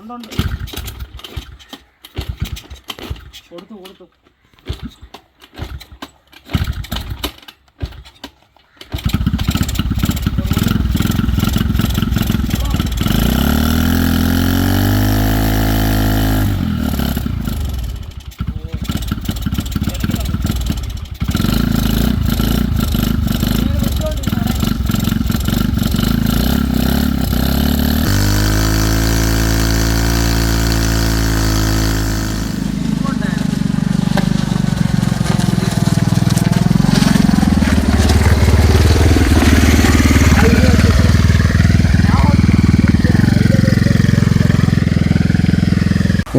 ഉണ്ടുണ്ട് കൊടുത്തു കൊടുത്തു.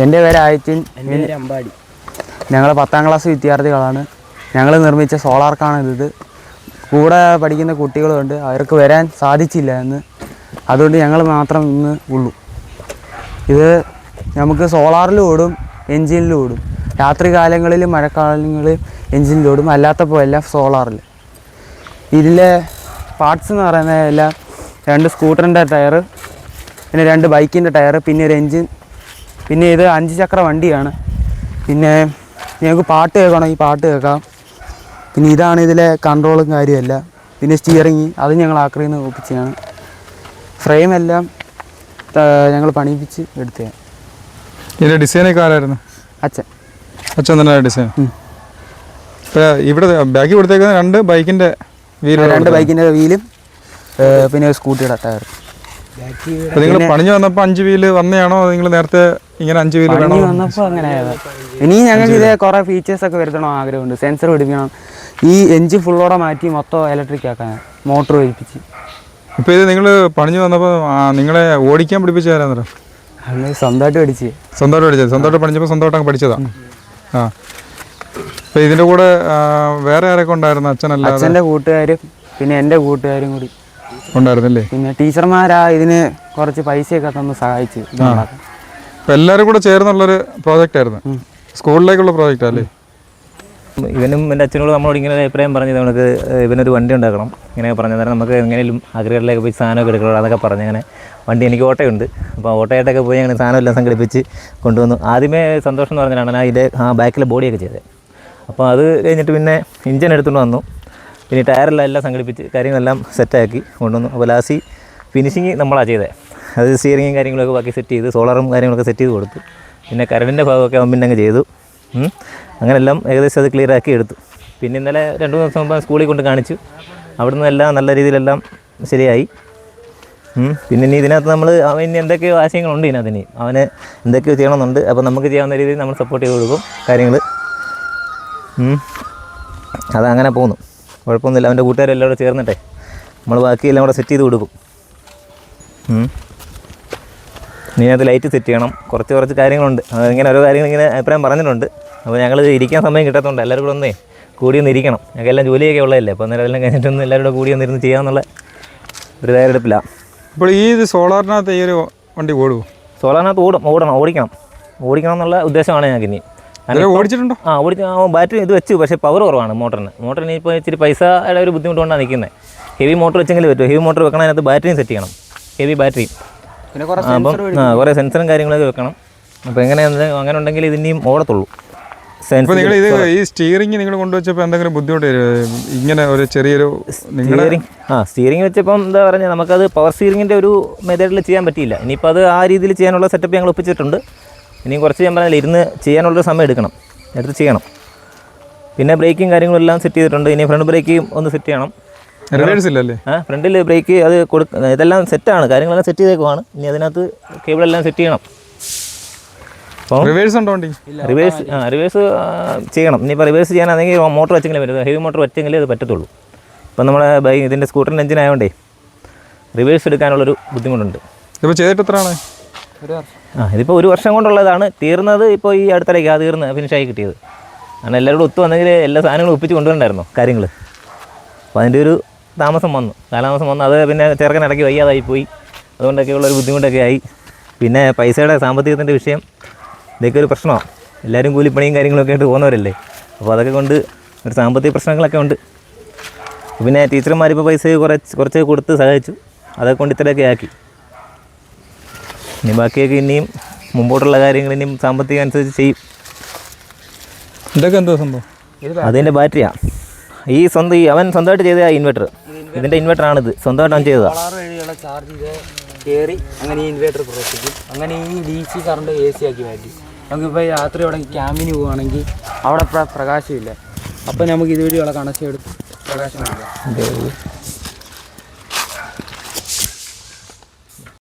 എന്റെ പേര് ആയത്തിൻ അമ്പാടി. ഞങ്ങൾ പത്താം ക്ലാസ് വിദ്യാർത്ഥികളാണ്. ഞങ്ങൾ നിർമ്മിച്ച സോളാർക്കാണ് ഇത്. കൂടെ പഠിക്കുന്ന കുട്ടികളുണ്ട് അവർക്ക് വരാൻ സാധിച്ചില്ല എന്ന്. അതുകൊണ്ട് ഞങ്ങൾ മാത്രം ഇന്ന് ഉള്ളൂ. ഇത് നമുക്ക് സോളാറിലും ഓടും എൻജിനിലും ഓടും. രാത്രി കാലങ്ങളിലും മഴക്കാലങ്ങളിലും എൻജിനിലും ഓടും. അല്ലാത്തപ്പോൾ എല്ലാം സോളാറിൽ ഇതിലെ പാർട്സ് എന്ന് പറയുന്നത് എല്ലാം രണ്ട് സ്കൂട്ടറിന്റെ ടയർ പിന്നെ രണ്ട് ബൈക്കിന്റെ ടയർ പിന്നെ ഒരു എൻജിൻ പിന്നെ ഇത് അഞ്ച് ചക്ര വണ്ടിയാണ്. പിന്നെ ഞങ്ങൾക്ക് പാട്ട് കേൾക്കണം? ഈ പാട്ട് കേൾക്കാം. പിന്നെ ഇതാണ് ഇതിലെ കൺട്രോളും കാര്യമല്ല പിന്നെ സ്റ്റിയറിങ് അത് ഞങ്ങൾ ആക്രിയിൽ നിന്ന് ഒപ്പിച്ചതാണ്. ഫ്രെയിം എല്ലാം ഞങ്ങൾ പണിയിപ്പിച്ച് എടുത്തതാണ്. ഡിസൈനൊക്കെ ആരായിരുന്നു? അച്ഛൻ. അച്ഛൻ തന്നെ ഡിസൈൻ ഇവിടെ ബാക്കി കൊടുത്തേക്കുന്ന രണ്ട് ബൈക്കിന്റെ രണ്ട് ബൈക്കിന്റെ വീലും പിന്നെ സ്കൂട്ടിയുടെ ടയർ നിങ്ങൾ പണിഞ്ഞു വന്നപ്പോ അഞ്ച് വീൽ വന്നയാണോ നിങ്ങൾ നേരത്തെ ഇങ്ങനെ അഞ്ച് വീൽ വേണോ? വന്നപ്പോൾ അങ്ങനെ ഇനി ഞങ്ങൾക്ക് ഇത് കുറേ ഫീച്ചേഴ്സ് ഒക്കെ വരുത്തണം ആഗ്രഹമുണ്ട്. സെൻസർ പിടിപ്പിക്കണം. ഈ എഞ്ചിൻ ഫുള്ളോടെ മാറ്റി മൊത്തം ഇലക്ട്രിക് ആക്കാൻ മോട്ടോർ ഒഴിപ്പിച്ച്. ഇപ്പൊ ഇത് നിങ്ങൾ പണിഞ്ഞു വന്നപ്പോ നിങ്ങളെ ഓടിക്കാൻ പഠിപ്പിച്ചു തരാൻ സ്വന്തമായിട്ട് പഠിച്ച്. സ്വന്തമായിട്ട് പഠിച്ചത്. സ്വന്തമായിട്ട് പഠിച്ചപ്പോൾ സ്വന്തമായിട്ട് പഠിച്ചതാ? ആ. അപ്പൊ ഇതിന്റെ കൂടെ വേറെ ആരൊക്കെ ഉണ്ടായിരുന്നു? അച്ഛനല്ല അച്ഛന്റെ കൂട്ടുകാരും പിന്നെ എന്റെ കൂട്ടുകാരും കൂടി. ഉണ്ടായിരുന്നില്ലേ? പിന്നെ ടീച്ചർമാരാ ഇതിന് കുറച്ച് പൈസയൊക്കെ തന്ന് സഹായിച്ച് ഇപ്പൊ എല്ലാരും എല്ലാവരും കൂടെ ചേർന്നുള്ളൊരു പ്രോജക്റ്റ് ആയിരുന്നു. സ്കൂളിലേക്കുള്ള പ്രോജക്റ്റ് അല്ലേ? ഇവനും എന്റെ അച്ഛനോട് നമ്മളോട് ഇങ്ങനെ അഭിപ്രായം പറഞ്ഞത് നമുക്ക് ഇവനൊരു വണ്ടി ഉണ്ടാക്കണം. ഇങ്ങനെ പറഞ്ഞു തരാം. നമുക്ക് എങ്ങനെയും അഗ്രഹങ്ങളിലേക്ക് പോയി സാധനമൊക്കെ എടുക്കണം അതൊക്കെ പറഞ്ഞ് അങ്ങനെ വണ്ടി എനിക്ക് ഓട്ടയുണ്ട്. അപ്പോൾ ഓട്ടയായിട്ടൊക്കെ പോയി അങ്ങനെ സാധനം എല്ലാം സംഘടിപ്പിച്ച് കൊണ്ടുവന്നു. ആദ്യമേ സന്തോഷം എന്ന് പറഞ്ഞാണ് ഞാൻ ഇതിന്റെ ആ ബാക്കിലെ ബോഡിയൊക്കെ ചെയ്തത്. അപ്പോൾ അത് കഴിഞ്ഞിട്ട് പിന്നെ ഇഞ്ചൻ എടുത്തുകൊണ്ട് വന്നു. പിന്നെ ടയറെല്ലാം എല്ലാം സംഘടിപ്പിച്ച് കാര്യങ്ങളെല്ലാം സെറ്റാക്കി കൊണ്ടുവന്നു. അപ്പോൾ ലാസ്റ്റ് ഫിനിഷിങ് നമ്മളാണ് ചെയ്തത് അത് സ്റ്റിയറിങ്ങും കാര്യങ്ങളൊക്കെ ബാക്കി സെറ്റ് ചെയ്ത് സോളറും കാര്യങ്ങളൊക്കെ സെറ്റ് ചെയ്ത് കൊടുത്തു. പിന്നെ കരണ്ടിന്റെ ഭാഗമൊക്കെ അവൻ പിന്നെ അങ്ങ് ചെയ്തു. അങ്ങനെല്ലാം ഏകദേശം അത് ക്ലിയർ ആക്കി എടുത്തു. പിന്നെ ഇന്നലെ രണ്ട് മൂന്ന് ദിവസം മുമ്പ് സ്കൂളിൽ കൊണ്ട് കാണിച്ചു. അവിടുന്ന് എല്ലാം നല്ല രീതിയിലെല്ലാം ശരിയായി. പിന്നെ ഇനി ഇതിനകത്ത് നമ്മൾ അവൻ ഇനി എന്തൊക്കെയോ ആശയങ്ങളുണ്ട് ഇതിനകത്ത് ഇനി. അവന് എന്തൊക്കെയോ ചെയ്യണമെന്നുണ്ട്. അപ്പോൾ നമുക്ക് ചെയ്യാവുന്ന രീതിയിൽ നമ്മൾ സപ്പോർട്ട് ചെയ്ത് കൊടുക്കും കാര്യങ്ങൾ അതങ്ങനെ പോകുന്നു കുഴപ്പമൊന്നുമില്ല. അവന്റെ കൂട്ടുകാരെല്ലാം കൂടെ ചേർന്നിട്ടെ. നമ്മൾ ബാക്കിയെല്ലാം കൂടെ സെറ്റ് ചെയ്ത് കൊടുക്കും നീനകത്ത് ഇനി ലൈറ്റ് സെറ്റ് ചെയ്യണം. കുറച്ച് കുറച്ച് കാര്യങ്ങളുണ്ട്. ഇങ്ങനെ ഓരോ കാര്യങ്ങൾ ഇങ്ങനെ അഭിപ്രായം പറഞ്ഞിട്ടുണ്ട്. അപ്പോൾ ഞങ്ങൾ ഇരിക്കാൻ സമയം കിട്ടാത്തതുകൊണ്ട് എല്ലാവരും കൂടെ ഒന്നേ കൂടി ഒന്ന് ഇരിക്കണം. ഞങ്ങൾക്ക് എല്ലാം ജോലിയൊക്കെ ഉള്ളതല്ലേ. അപ്പോൾ അന്നേരം എല്ലാം കഴിഞ്ഞിട്ടൊന്ന് എല്ലാവരും കൂടെ കൂടി ഒന്നിരുന്ന് ചെയ്യാമെന്നുള്ള ഒരു തയ്യാറെടുപ്പില്ല ഇപ്പോൾ ഈ ഇത് സോളാറിനകത്ത് ഈ ഒരു വണ്ടി ഓടുമോ സോളാറിനകത്ത് ഓടും. ഓടണം. ഓടിക്കണം. ഓടിക്കണം എന്നുള്ള ഉദ്ദേശമാണ് ഞങ്ങൾക്ക് ഇനി ഓടിച്ചിട്ടുണ്ടോ? ആ ഓടിച്ച് ആ ബാറ്ററി ഇത് വെച്ചു പക്ഷേ പവർ കുറവാണ് മോട്ടറിന്. മോട്ടറിന് ഇപ്പോൾ ഇച്ചിരി പൈസയുടെ ഒരു ബുദ്ധിമുട്ടുകൊണ്ടാണ് നിൽക്കുന്നത്. ഹെവി മോട്ടർ വെച്ചെങ്കിൽ പറ്റും. ഹെവി മോട്ടർ വെക്കണം അതിനകത്ത് ബാറ്ററിയും സെറ്റ് ചെയ്യണം ഹെവി ബാറ്ററി അപ്പം ആ കുറേ സെൻസറും കാര്യങ്ങളൊക്കെ വെക്കണം. അപ്പോൾ എങ്ങനെയാണെന്ന് അങ്ങനെ ഉണ്ടെങ്കിൽ ഇതിന്റെയും ഓടത്തുള്ളൂ. നിങ്ങൾ ഇത് ഈ സ്റ്റിയറിംഗ് നിങ്ങൾ കൊണ്ടുവച്ചപ്പോൾ എന്തെങ്കിലും ബുദ്ധിമുട്ട് വരുമോ? ഇങ്ങനെ ഒരു ചെറിയൊരു സ്റ്റിയറിംഗ് ആ സ്റ്റിയറിംഗ് വെച്ചപ്പം എന്താ പറഞ്ഞാൽ നമുക്കത് പവർ സ്റ്റിയറിങ്ങിന്റെ ഒരു മെത്തേഡിൽ ചെയ്യാൻ പറ്റിയില്ല. ഇനിയിപ്പോൾ അത് ആ രീതിയിൽ ചെയ്യാനുള്ള സെറ്റപ്പ് ഞങ്ങൾ ഒപ്പിച്ചിട്ടുണ്ട്. ഇനിയും കുറച്ച് ഞാൻ പറഞ്ഞില്ല ഇരുന്ന് ചെയ്യാനുള്ളൊരു സമയം എടുക്കണം. എടുത്ത് ചെയ്യണം. പിന്നെ ബ്രേക്കും കാര്യങ്ങളും എല്ലാം സെറ്റ് ചെയ്തിട്ടുണ്ട്. ഇനി ഫ്രണ്ട് ബ്രേക്കും ഒന്ന് സെറ്റ് ചെയ്യണം. റിവേഴ്സ് ഇല്ലല്ലേ ആ ഫ്രണ്ടിൽ ബ്രേക്ക് അത് കൊടുക്ക ഇതെല്ലാം സെറ്റാണ് കാര്യങ്ങളെല്ലാം സെറ്റ് ചെയ്തേക്കുവാണ്. ഇനി അതിനകത്ത് കേബിളെല്ലാം സെറ്റ് ചെയ്യണം. അപ്പോൾ റിവേഴ്സ് ഉണ്ടോ റിവേഴ്സ് ആ റിവേഴ്സ് ചെയ്യണം. ഇനിയിപ്പോൾ റിവേഴ്സ് ചെയ്യാനാണെങ്കിൽ മോട്ടർ വെച്ചെങ്കിലും പറ്റും ഹെവി മോട്ടർ വെച്ചെങ്കിലേ അത് പറ്റത്തുള്ളൂ. ഇപ്പം നമ്മുടെ ബൈക്ക് ഇതിന്റെ സ്കൂട്ടറിന്റെ എഞ്ചിൻ ആയതുകൊണ്ടേ റിവേഴ്സ് എടുക്കാനുള്ളൊരു ബുദ്ധിമുട്ടുണ്ട്. ഇപ്പോൾ ചെയ്തിട്ട് എത്രയാണ്? ആ ഇതിപ്പോൾ ഒരു വർഷം കൊണ്ടുള്ളതാണ്. തീർന്നത് ഇപ്പോൾ ഈ അടുത്തിടയ്ക്ക് ആ തീർന്ന് ഫിനിഷായി കിട്ടിയത്. കാരണം എല്ലാവരും ഒത്തു വന്നെങ്കിൽ എല്ലാ സാധനങ്ങളും ഒപ്പിച്ച് കൊണ്ടുവരണ്ടായിരുന്നു കാര്യങ്ങൾ അപ്പോൾ അതിന്റെ ഒരു താമസം വന്നു. കാലതാമസം വന്നു. അത് പിന്നെ ചെറുക്കൻ ഇടയ്ക്ക് വയ്യാതായി പോയി. അതുകൊണ്ടൊക്കെയുള്ള ഒരു ബുദ്ധിമുട്ടൊക്കെ ആയി. പിന്നെ പൈസയുടെ സാമ്പത്തികത്തിന്റെ വിഷയം ഇതൊക്കെ ഒരു പ്രശ്നമാണ് എല്ലാവരും കൂലിപ്പണിയും കാര്യങ്ങളൊക്കെ ആയിട്ട് പോകുന്നവരല്ലേ? അപ്പോൾ അതൊക്കെ കൊണ്ട് ഒരു സാമ്പത്തിക പ്രശ്നങ്ങളൊക്കെ ഉണ്ട്. പിന്നെ ടീച്ചർമാരിപ്പോൾ പൈസ കുറച്ച് കുറച്ച് കൊടുത്ത് സഹായിച്ചു. അതൊക്കെ കൊണ്ട് ഇത്രയൊക്കെ ആക്കി. ഇനി ബാക്കിയൊക്കെ ഇനിയും മുമ്പോട്ടുള്ള കാര്യങ്ങൾ ഇനിയും സാമ്പത്തികം അനുസരിച്ച് ചെയ്യും. ഇതൊക്കെ എന്തോ സംഭവം? അതിന്റെ ബാറ്ററിയാ. ഈ സ്വന്തം ഈ അവൻ സ്വന്തമായിട്ട് ചെയ്ത ഇൻവെർട്ടർ ഇതിന്റെ ഇൻവെർട്ടറാണിത് സ്വന്തമായിട്ട് അവൻ ചെയ്തതാ. സോളാർ വഴിയുള്ള ചാർജ് ചെയ്ത് കയറി അങ്ങനെ ഈ ഇൻവേർട്ടർ പ്രവർത്തിക്കും. അങ്ങനെ ഈ D C current A C ആക്കി മാറ്റി. നമുക്കിപ്പോൾ രാത്രി അവിടെ ക്യാമ്പിന് പോവുകയാണെങ്കിൽ അവിടെ പ്രകാശമില്ല. അപ്പോൾ നമുക്ക് ഇതുവഴിയുള്ള കണക്ഷൻ എടുത്ത് പ്രകാശം കൊടുക്കാം ഇത്.